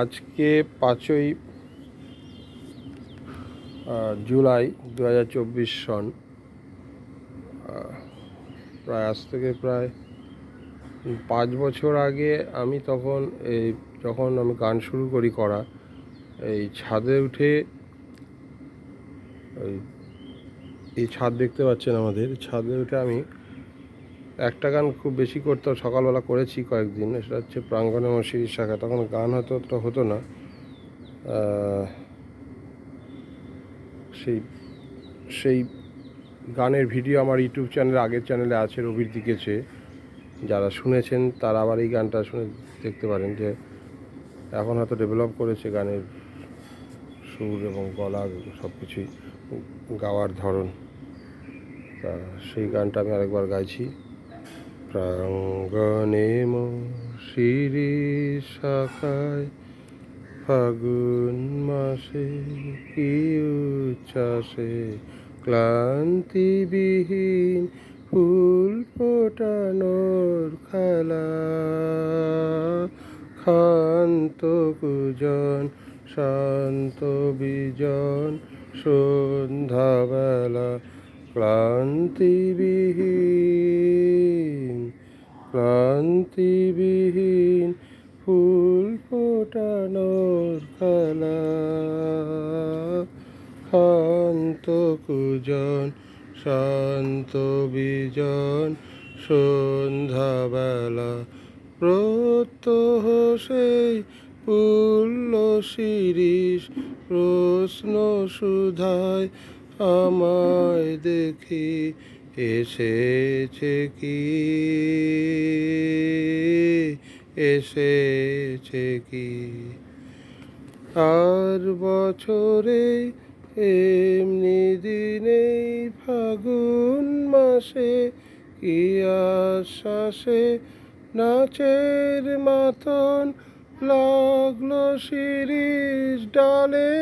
আজকে পাঁচই জুলাই দু হাজার চব্বিশ সন। প্রায় আজ থেকে প্রায় পাঁচ বছর আগে আমি তখন এই, যখন আমি গান শুরু করি করা, এই ছাদে উঠে এই ছাদ দেখতে পাচ্ছেন আমাদের, ছাদে উঠে আমি একটা গান খুব বেশি করতাম সকালবেলা করেছি কয়েকদিন, সেটা হচ্ছে প্রাঙ্গণে মশির শাখা। তখন গান হয়তো অতটা হতো না। সেই সেই গানের ভিডিও আমার ইউটিউব চ্যানেলে, আগের চ্যানেলে আছে রবির দিকেছে যারা শুনেছেন তারা আবার এই গানটা শুনে দেখতে পারেন যে, এখন হয়তো ডেভেলপ করেছে গানের সুর এবং গলা সব কিছুই গাওয়ার ধরন। তা সেই গানটা আমি আরেকবার গাইছি। প্রাঙ্গণে শিরি শাখায় ফাগুন মাসে কি উচ্ছ্বাসে ক্লান্তিবিহীন ফুল ফোটানোর খেলা। ক্ষান্ত কুজন, শান্ত বিজন, সন্ধ্যাবেলা ক্লান্তিবিহীন ক্লান্তিবিহীন ফুল ফোটানোর খেলা। শান্ত কুজন, শান্ত বিজন, সন্ধ্যাবেলা প্রত্যহ সেই পুল্ল শিরিষ প্রশ্ন সুধায় আমায় দেখি এসেছে কি? এসেছে কি? আর বছরে এমনি দিনেই ফাগুন মাসে কি আশ্বাসে নাচের মাতন লাগল শিরিষ ডালে?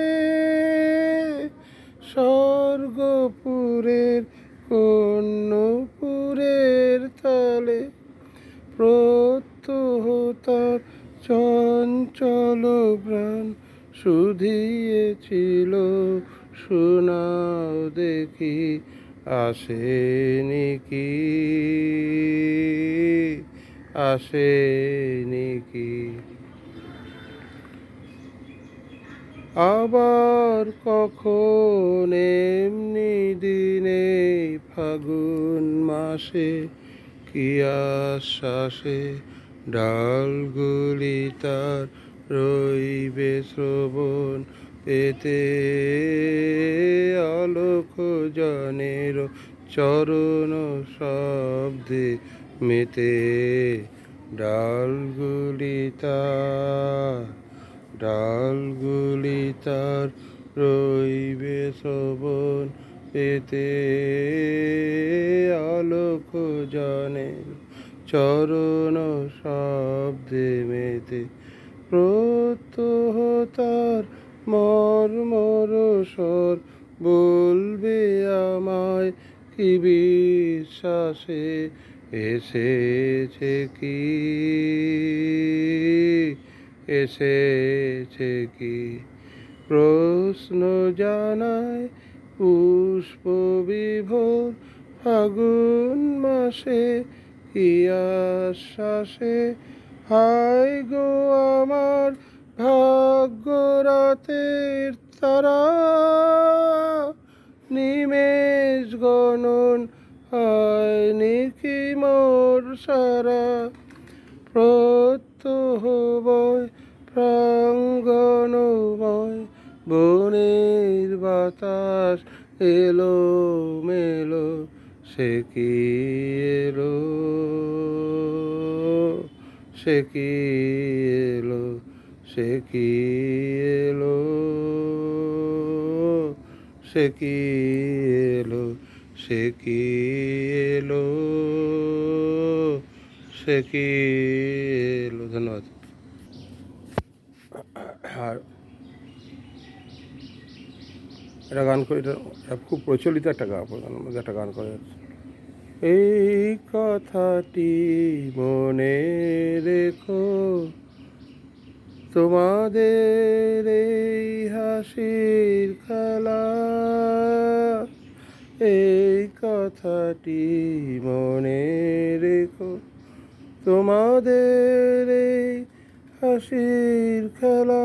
স্বর্গপুরের কন্যপুরের তালে প্রত্যহতার চঞ্চল প্রাণ শুধিয়েছিল শোনাও দেখি আসেনি কি আসেনি কি আবার কখন এমনি দিনে ফাগুন মাসে কি আশ্বাসে ডালগুলি তার রইবে শ্রবণ পেতে? আলোক জনের চরণ শব্দে মেতে। ডালগুলি তার ডালগুলি তার রইবে শ্রবণ পেতে আলোক জানে, চরণ শব্দে মেতে। প্রত্যহ তার মর্মর স্বর বলবে আমায়, কি বিশ্বাসে এসেছে কি? এসেছে কি? প্রশ্ন জানায় পুষ্প বিভোর ফাগুন মাসে কি আশ্বাসে? হায় গো আমার ভাগ্য রাতের তারা, নিমেষ গণন হয় নিকি মোর সারা। প্রত্যহ বয় বনের বাতাস এলো মেলো, সে কি এলো? সে কি এলো? সে কি এলো? সে কি এলো? সে কি এলো? সে কি এলো? ধন্যবাদ আর এটা গান করে, এটা খুব প্রচলিত একটা গান মধ্যে একটা গান করে এই কথাটি মনে রেখো, তোমাদের এই হাসির খেলা, এই কথাটি মনে রেখো, তোমাদের এই হাসির খেলা।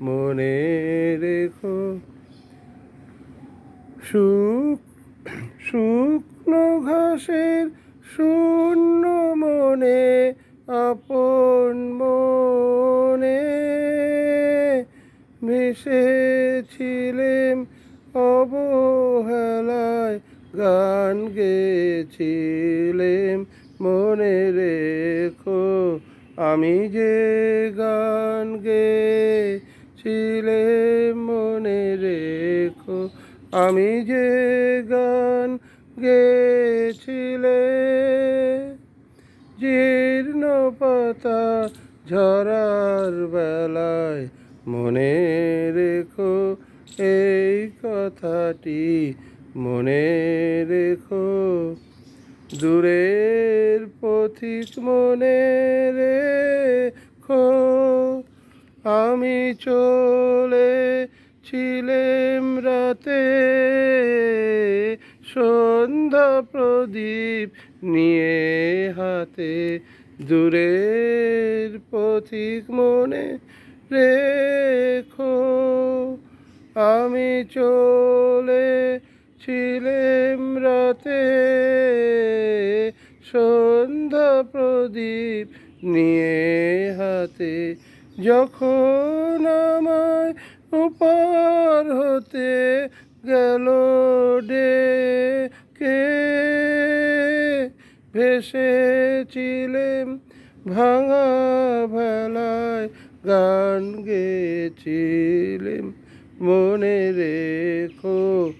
মনে রেখো। সুখ শুকনো ঘাসের শূন্য মনে, আপন মনে মিশেছিলেম। অবহেলায় গান গেছিলেম মনে রেখো, আমি যে গান গেছিলেম মনে রেখো, আমি যে গান গেছিলে জীর্ণ পাতা ঝরার বেলায় মনে রেখো, এই কথাটি মনে রেখো। দূরের পথিক মনে রেখো আমি চলে ছিলেম রাতে সন্ধ্যা প্রদীপ নিয়ে হাতে দূরের পথিক মনে রেখো। আমি চলে ছিলেম রাতে সন্ধ্যা প্রদীপ নিয়ে হাতে যখন আমায় উপার হতে গেল ডেকে ভেসেছিলেম ভাঙা ভেলায় গান গেছিলেম মনে রেখো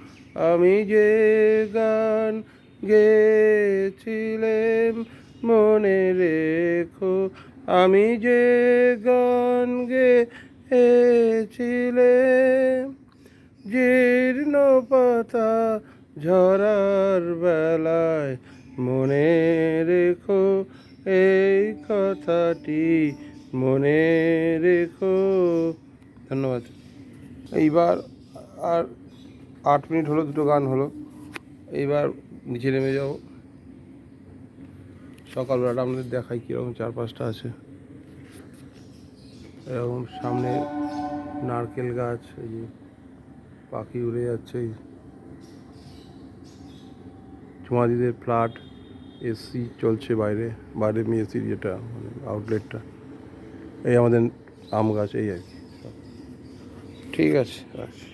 আমি যে গান গেছিলেম মনে রেখো আমি যে গান গেছিলেম জীর্ণ পাতা ঝরার বেলায় মনে রেখো এই কথাটি, মনে রেখো। ধন্যবাদ। এইবার আর আট মিনিট হলো, দুটো গান হলো। এইবার নিচে নেমে যাব। সকালবেলাটা আপনাদের দেখাই কীরকম চার পাঁচটা আছে। এরকম সামনে নারকেল গাছ, এই যে পাখি উড়ে যাচ্ছে, এই চুমাদিদের ফ্ল্যাট, এসি চলছে বাইরে বাইরে এসির যেটা মানে আউটলেটটা এই আমাদের আম গাছ, এই আর কি। ঠিক আছে, রাখছি।